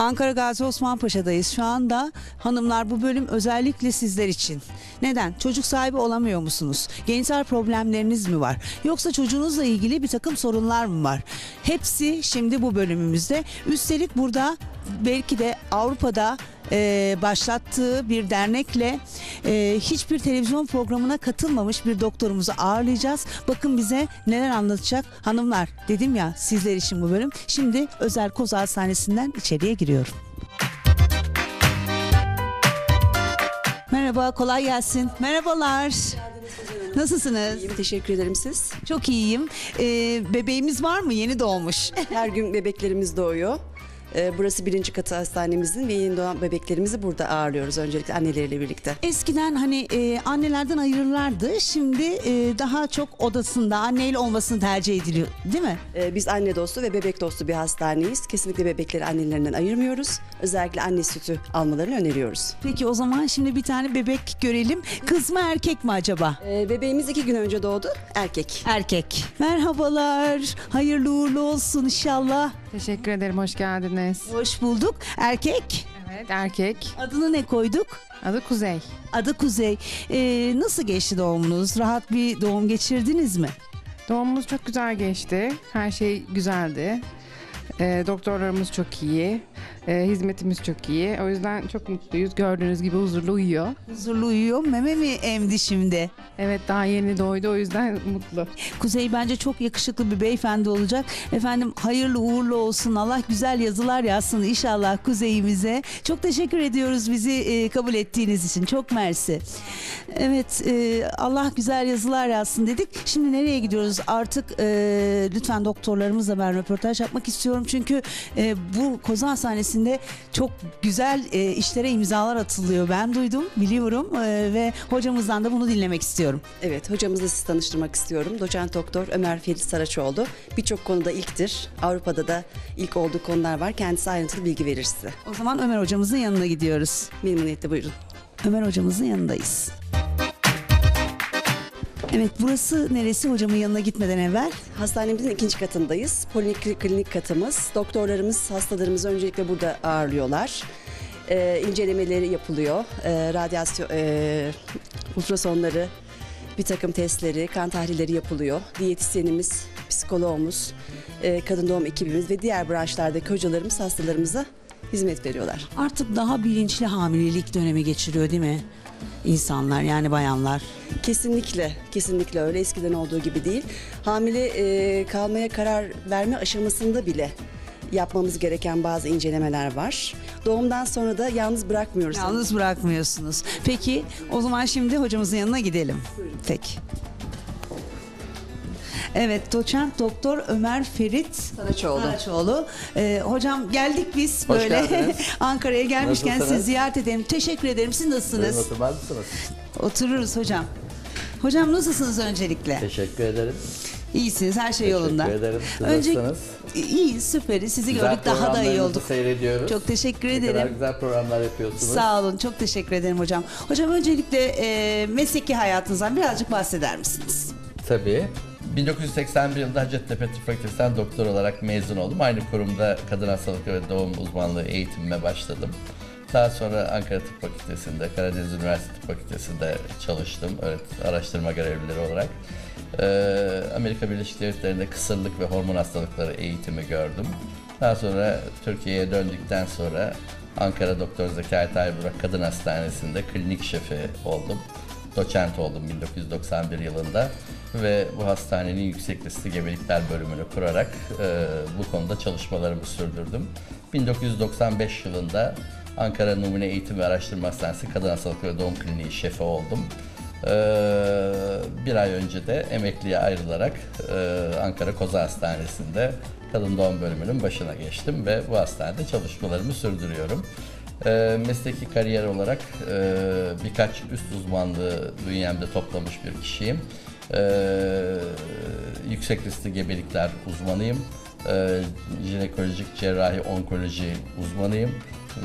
Ankara Gazi Osman Paşa'dayız. Şu anda hanımlar bu bölüm özellikle sizler için. Neden? Çocuk sahibi olamıyor musunuz? Gençler problemleriniz mi var? Yoksa çocuğunuzla ilgili bir takım sorunlar mı var? Hepsi şimdi bu bölümümüzde. Üstelik burada belki de Avrupa'da e, başlattığı bir dernekle e, hiçbir televizyon programına katılmamış bir doktorumuzu ağırlayacağız. Bakın bize neler anlatacak hanımlar. Dedim ya sizler için bu bölüm. Şimdi Özel Koz Hastanesi'nden içeriye giriyorum. Merhaba, kolay gelsin. Merhabalar. Nasılsınız? İyiyim, teşekkür ederim siz. Çok iyiyim. Ee, bebeğimiz var mı? Yeni doğmuş. Her gün bebeklerimiz doğuyor. Ee, Burası birinci katı hastanemizin ve yeni doğan bebeklerimizi burada ağırlıyoruz öncelikle anneleriyle birlikte. Eskiden hani e, annelerden ayırırlardı. Şimdi e, daha çok odasında anneyle olmasını tercih ediliyor, değil mi? Ee, Biz anne dostu ve bebek dostu bir hastaneyiz. Kesinlikle bebekleri annelerinden ayırmıyoruz. Özellikle anne sütü almalarını öneriyoruz. Peki o zaman şimdi bir tane bebek görelim. Kız mı erkek mi acaba? Ee, Bebeğimiz iki gün önce doğdu, erkek. Erkek. Merhabalar. Hayırlı uğurlu olsun inşallah. Teşekkür ederim, hoş geldiniz. Hoş bulduk. Erkek. Evet, erkek. Adını ne koyduk? Adı Kuzey. Adı Kuzey. Ee, nasıl geçti doğumunuz? Rahat bir doğum geçirdiniz mi? Doğumumuz çok güzel geçti. Her şey güzeldi. Ee, doktorlarımız çok iyi. Ee, hizmetimiz çok iyi. O yüzden çok mutluyuz. Gördüğünüz gibi huzurlu uyuyor. Huzurlu uyuyor. Meme mi emdi şimdi? Evet, daha yeni doğdu o yüzden mutlu. Kuzey bence çok yakışıklı bir beyefendi olacak. Efendim hayırlı uğurlu olsun. Allah güzel yazılar yazsın inşallah Kuzey'imize. Çok teşekkür ediyoruz bizi e, kabul ettiğiniz için. Çok mersi. Evet e, Allah güzel yazılar yazsın dedik. Şimdi nereye gidiyoruz? Artık e, lütfen doktorlarımızla ben röportaj yapmak istiyorum. Çünkü e, bu Koza Hastanesi'nde çok güzel e, işlere imzalar atılıyor. Ben duydum, biliyorum e, ve hocamızdan da bunu dinlemek istiyorum. Evet, hocamızla sizi tanıştırmak istiyorum. Doçent doktor Ömer Ferit Saraçoğlu. Birçok konuda ilktir. Avrupa'da da ilk olduğu konular var. Kendisi ayrıntılı bilgi verir size. O zaman Ömer hocamızın yanına gidiyoruz. Memnuniyetle buyurun. Ömer hocamızın yanındayız. Evet burası neresi hocamın yanına gitmeden evvel? Hastanemizin ikinci katındayız. Poliklinik klinik katımız. Doktorlarımız hastalarımızı öncelikle burada ağırlıyorlar. Ee, incelemeleri yapılıyor. Ee, radyasyon, e, ultrasonları, bir takım testleri, kan tahlilleri yapılıyor. Diyetisyenimiz, psikoloğumuz, e, kadın doğum ekibimiz ve diğer branşlardaki hocalarımız hastalarımıza hizmet veriyorlar. Artık daha bilinçli hamilelik dönemi geçiriyor değil mi? İnsanlar yani bayanlar. Kesinlikle, kesinlikle öyle. Eskiden olduğu gibi değil. Hamile e, kalmaya karar verme aşamasında bile yapmamız gereken bazı incelemeler var. Doğumdan sonra da yalnız bırakmıyoruz. Yalnız bırakmıyorsunuz. Peki o zaman şimdi hocamızın yanına gidelim. Peki. Evet doçent doktor Ömer Ferit Saraçoğlu. Saraçoğlu. Ee, hocam geldik biz Hoş böyle geldiniz. Ankara'ya gelmişken sizi Nasılsınız? ziyaret edelim. Teşekkür ederim. Siz nasılsınız? Buyurun oturmaz mısınız? Otururuz hocam. Hocam nasılsınız öncelikle? Teşekkür ederim. İyisiniz, her şey Teşekkür yolunda. ederim. Siz Önce nasılsınız? iyi, süperi. Sizi Güzel gördük daha da iyi programlarınızı olduk. seyrediyoruz. Çok teşekkür Ne kadar ederim. güzel programlar yapıyorsunuz. Sağ olun, çok teşekkür ederim hocam. Hocam öncelikle e, mesleki hayatınızdan birazcık bahseder misiniz? Tabii. 1981 yılında Hacettepe Tıp Fakültesinden doktor olarak mezun oldum. Aynı kurumda kadın hastalıkları ve doğum uzmanlığı eğitimime başladım. Daha sonra Ankara Tıp Fakültesi'nde, Karadeniz Üniversitesi Tıp Fakültesi'nde çalıştım. Evet, araştırma görevlileri olarak. Ee, Amerika Birleşik Devletleri'nde kısırlık ve hormon hastalıkları eğitimi gördüm. Daha sonra Türkiye'ye döndükten sonra Ankara Doktor Zekai Tayburak Kadın Hastanesi'nde klinik şefi oldum. Doçent oldum 1991 yılında ve bu hastanenin yüksek riskli gebelikler bölümünü kurarak e, bu konuda çalışmalarımı sürdürdüm. 1995 yılında Ankara Numune Eğitim ve Araştırma Hastanesi Kadın Hastalıkları Doğum Kliniği şefi oldum. Ee, bir ay önce de emekliye ayrılarak e, Ankara Koza Hastanesi'nde kadın doğum bölümünün başına geçtim ve bu hastanede çalışmalarımı sürdürüyorum. Ee, mesleki kariyer olarak e, birkaç üst uzmanlığı bünyemde toplamış bir kişiyim. Ee, yüksek riskli gebelikler uzmanıyım. Ee, jinekolojik cerrahi onkoloji uzmanıyım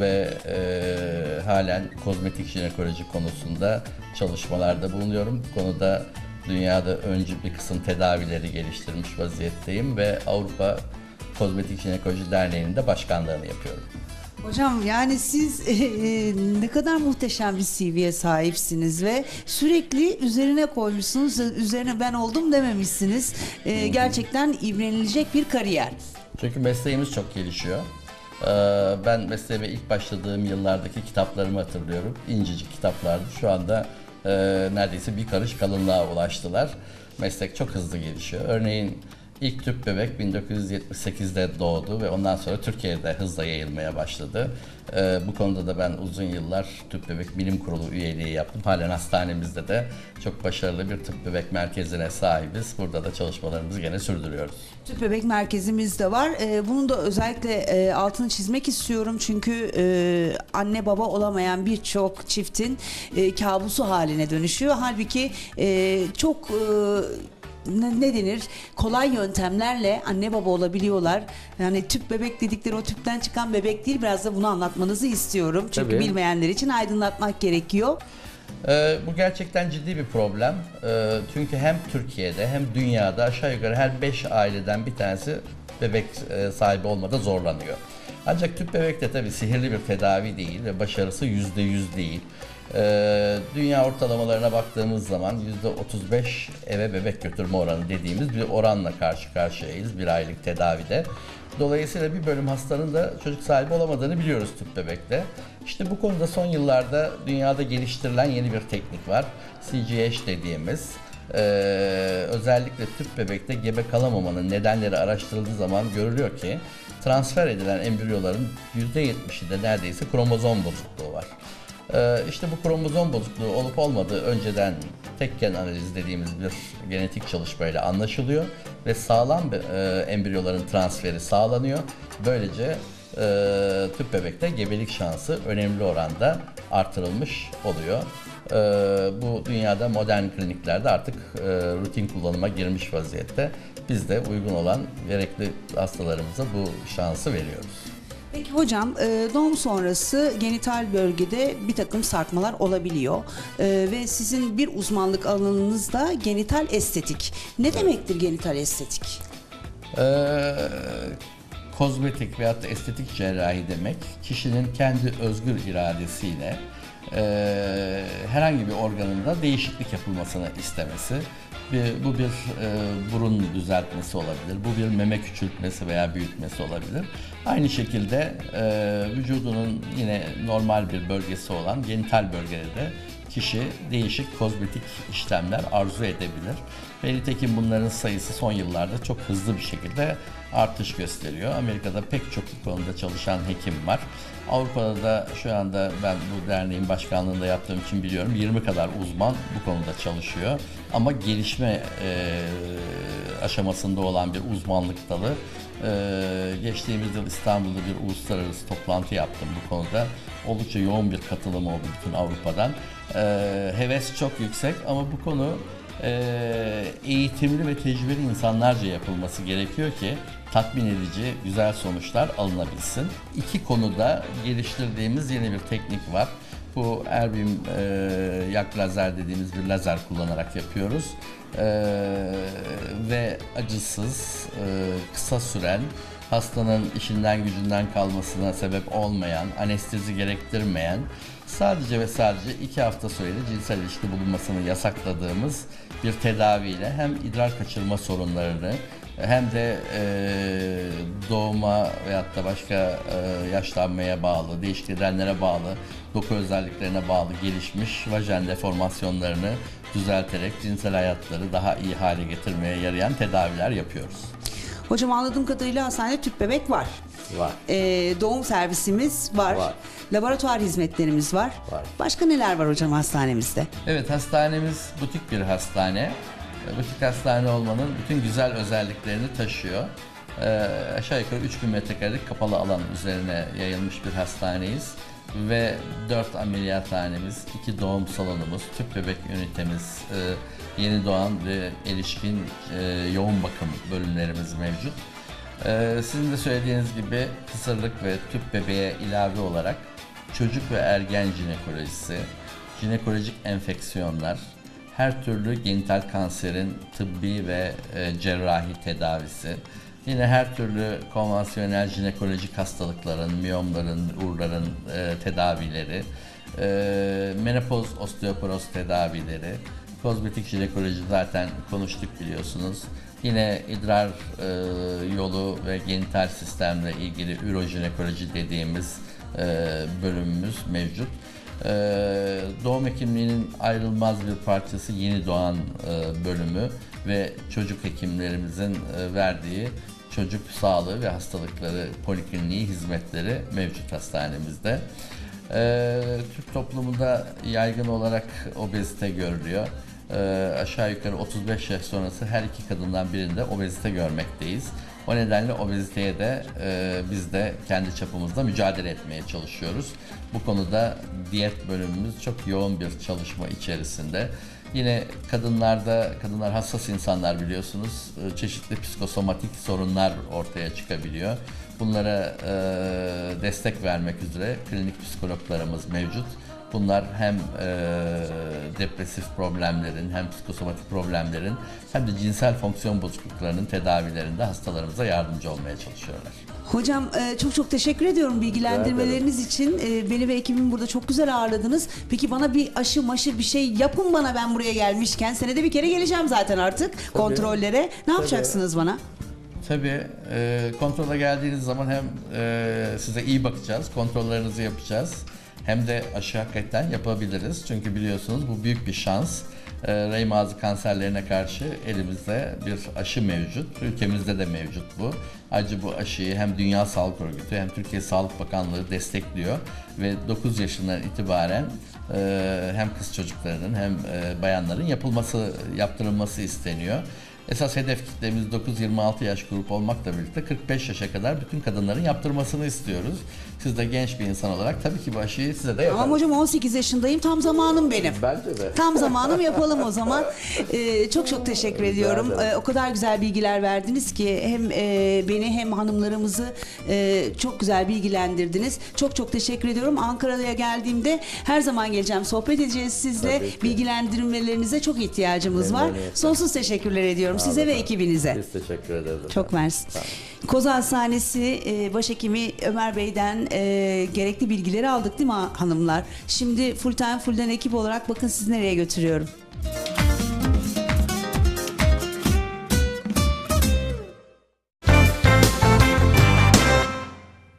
ve e, halen kozmetik jinekoloji konusunda çalışmalarda bulunuyorum. Bu konuda dünyada öncü bir kısım tedavileri geliştirmiş vaziyetteyim ve Avrupa Kozmetik Jinekoloji Derneği'nin de başkanlığını yapıyorum. Hocam yani siz e, e, ne kadar muhteşem bir CV'ye sahipsiniz ve sürekli üzerine koymuşsunuz. Üzerine ben oldum dememişsiniz. E, gerçekten imrenilecek bir kariyer. Çünkü mesleğimiz çok gelişiyor. Ee, Ben mesleğime ilk başladığım yıllardaki kitaplarımı hatırlıyorum. İncecik kitaplardı. Şu anda e, neredeyse bir karış kalınlığa ulaştılar. Meslek çok hızlı gelişiyor. Örneğin ilk tüp bebek 1978'de doğdu ve ondan sonra Türkiye'de hızla yayılmaya başladı. Ee, Bu konuda da ben uzun yıllar tüp bebek bilim kurulu üyeliği yaptım. Halen hastanemizde de çok başarılı bir tıp bebek merkezine sahibiz. Burada da çalışmalarımızı gene sürdürüyoruz. Tüp bebek merkezimiz de var. Ee, bunun da özellikle e, altını çizmek istiyorum. Çünkü e, anne baba olamayan birçok çiftin e, kabusu haline dönüşüyor. Halbuki e, çok e, ne, ne denir kolay yöntemlerle anne baba olabiliyorlar. Yani tüp bebek dedikleri o tüpten çıkan bebek değil. Biraz da bunu anlatmanızı istiyorum. Çünkü Tabii. bilmeyenler için aydınlatmak gerekiyor. Ee, bu gerçekten ciddi bir problem. Ee, çünkü hem Türkiye'de hem dünyada aşağı yukarı her 5 aileden bir tanesi bebek e, sahibi olmada zorlanıyor. Ancak tüp bebek de tabii sihirli bir tedavi değil ve başarısı %100 değil. Ee, dünya ortalamalarına baktığımız zaman %35 eve bebek götürme oranı dediğimiz bir oranla karşı karşıyayız bir aylık tedavide. Dolayısıyla bir bölüm hastanın da çocuk sahibi olamadığını biliyoruz tüp bebekte. İşte bu konuda son yıllarda dünyada geliştirilen yeni bir teknik var. CGH dediğimiz. Ee, özellikle tüp bebekte gebe kalamamanın nedenleri araştırıldığı zaman görülüyor ki transfer edilen embriyoların %70'i de neredeyse kromozom bozukluğu var. Ee, işte bu kromozom bozukluğu olup olmadığı önceden tek gen analiz dediğimiz bir genetik çalışmayla anlaşılıyor ve sağlam e, embriyoların transferi sağlanıyor. Böylece e, tüp bebekte gebelik şansı önemli oranda artırılmış oluyor. E, bu dünyada modern kliniklerde artık e, rutin kullanıma girmiş vaziyette. Biz de uygun olan gerekli hastalarımıza bu şansı veriyoruz. Peki hocam e, doğum sonrası genital bölgede bir takım sarkmalar olabiliyor E, ve sizin bir uzmanlık alanınız da genital estetik. Ne demektir genital estetik? Ee, kozmetik veyahut da estetik cerrahi demek kişinin kendi özgür iradesiyle e, herhangi bir organında değişiklik yapılmasını istemesi. Bir, bu bir e, burun düzeltmesi olabilir, bu bir meme küçültmesi veya büyütmesi olabilir. Aynı şekilde e, vücudunun yine normal bir bölgesi olan genital bölgede de kişi değişik kozmetik işlemler arzu edebilir. Ve nitekim bunların sayısı son yıllarda çok hızlı bir şekilde artış gösteriyor. Amerika'da pek çok bu konuda çalışan hekim var. Avrupa'da da şu anda ben bu derneğin başkanlığında yaptığım için biliyorum 20 kadar uzman bu konuda çalışıyor. Ama gelişme e, aşamasında olan bir uzmanlık dalı. E, geçtiğimiz yıl İstanbul'da bir uluslararası toplantı yaptım bu konuda. Oldukça yoğun bir katılım oldu bütün Avrupa'dan. E, heves çok yüksek ama bu konu e, eğitimli ve tecrübeli insanlarca yapılması gerekiyor ki tatmin edici güzel sonuçlar alınabilsin. İki konuda geliştirdiğimiz yeni bir teknik var. Bu Erbium e, yak lazer dediğimiz bir lazer kullanarak yapıyoruz. E, ve acısız, e, kısa süren, hastanın işinden gücünden kalmasına sebep olmayan, anestezi gerektirmeyen, sadece ve sadece iki hafta süreyle cinsel ilişki bulunmasını yasakladığımız bir tedaviyle hem idrar kaçırma sorunlarını hem de e, doğuma veyahut da başka e, yaşlanmaya bağlı, değişik nedenlere bağlı, doku özelliklerine bağlı gelişmiş vajen deformasyonlarını düzelterek cinsel hayatları daha iyi hale getirmeye yarayan tedaviler yapıyoruz. Hocam anladığım kadarıyla hastanede tüp bebek var. Var. E, doğum servisimiz var. Var. Laboratuvar hizmetlerimiz var. Var. Başka neler var hocam hastanemizde? Evet hastanemiz butik bir hastane. E, Butik hastane olmanın bütün güzel özelliklerini taşıyor. Ee, aşağı yukarı 3000 metrekarelik kapalı alan üzerine yayılmış bir hastaneyiz. Ve 4 ameliyathanemiz, 2 doğum salonumuz, tüp bebek ünitemiz, e, yeni doğan ve erişkin e, yoğun bakım bölümlerimiz mevcut. Ee, sizin de söylediğiniz gibi kısırlık ve tüp bebeğe ilave olarak çocuk ve ergen jinekolojisi, jinekolojik enfeksiyonlar, her türlü genital kanserin tıbbi ve e, cerrahi tedavisi, Yine her türlü konvansiyonel jinekolojik hastalıkların, miyomların, urların e, tedavileri, e, menopoz osteoporoz tedavileri, kozmetik jinekoloji zaten konuştuk biliyorsunuz. Yine idrar e, yolu ve genital sistemle ilgili ürojinekoloji dediğimiz e, bölümümüz mevcut. E, doğum hekimliğinin ayrılmaz bir parçası yeni doğan e, bölümü ve çocuk hekimlerimizin e, verdiği çocuk sağlığı ve hastalıkları polikliniği hizmetleri mevcut hastanemizde. Ee, Türk toplumunda yaygın olarak obezite görülüyor. Ee, aşağı yukarı 35 yaş sonrası her iki kadından birinde obezite görmekteyiz. O nedenle obeziteye de e, biz de kendi çapımızda mücadele etmeye çalışıyoruz. Bu konuda diyet bölümümüz çok yoğun bir çalışma içerisinde. Yine kadınlarda, kadınlar hassas insanlar biliyorsunuz, e, çeşitli psikosomatik sorunlar ortaya çıkabiliyor. Bunlara e, destek vermek üzere klinik psikologlarımız mevcut. Bunlar hem e, depresif problemlerin hem psikosomatik problemlerin hem de cinsel fonksiyon bozukluklarının tedavilerinde hastalarımıza yardımcı olmaya çalışıyorlar. Hocam e, çok çok teşekkür ediyorum bilgilendirmeleriniz için. E, Beni ve ekibimi burada çok güzel ağırladınız. Peki bana bir aşı maşı bir şey yapın bana ben buraya gelmişken. Senede bir kere geleceğim zaten artık kontrollere. Ne yapacaksınız bana? Tabii e, kontrola geldiğiniz zaman hem e, size iyi bakacağız, kontrollerinizi yapacağız. Hem de aşı hakikaten yapabiliriz. Çünkü biliyorsunuz bu büyük bir şans. E, rahim ağzı kanserlerine karşı elimizde bir aşı mevcut. Ülkemizde de mevcut bu. Ayrıca bu aşıyı hem Dünya Sağlık Örgütü hem Türkiye Sağlık Bakanlığı destekliyor. Ve 9 yaşından itibaren e, hem kız çocuklarının hem e, bayanların yapılması, yaptırılması isteniyor. Esas hedef kitlemiz 9-26 yaş grup olmakla birlikte 45 yaşa kadar bütün kadınların yaptırmasını istiyoruz. Siz de genç bir insan olarak tabii ki bu aşıyı size de yaparız. Ama hocam 18 yaşındayım tam zamanım benim. Bence de. Tam zamanım yapalım o zaman. Ee, çok çok teşekkür ediyorum. Ee, o kadar güzel bilgiler verdiniz ki hem e, beni hem hanımlarımızı e, çok güzel bilgilendirdiniz. Çok çok teşekkür ediyorum. Ankara'ya geldiğimde her zaman geleceğim. Sohbet edeceğiz sizle. Bilgilendirmelerinize çok ihtiyacımız var. Sonsuz teşekkürler ediyorum size ve ekibinize. Biz teşekkür ederiz. Çok mersi. Koza Hastanesi e, başhekimi Ömer Bey'den e, gerekli bilgileri aldık değil mi hanımlar? Şimdi full time full time ekip olarak bakın sizi nereye götürüyorum.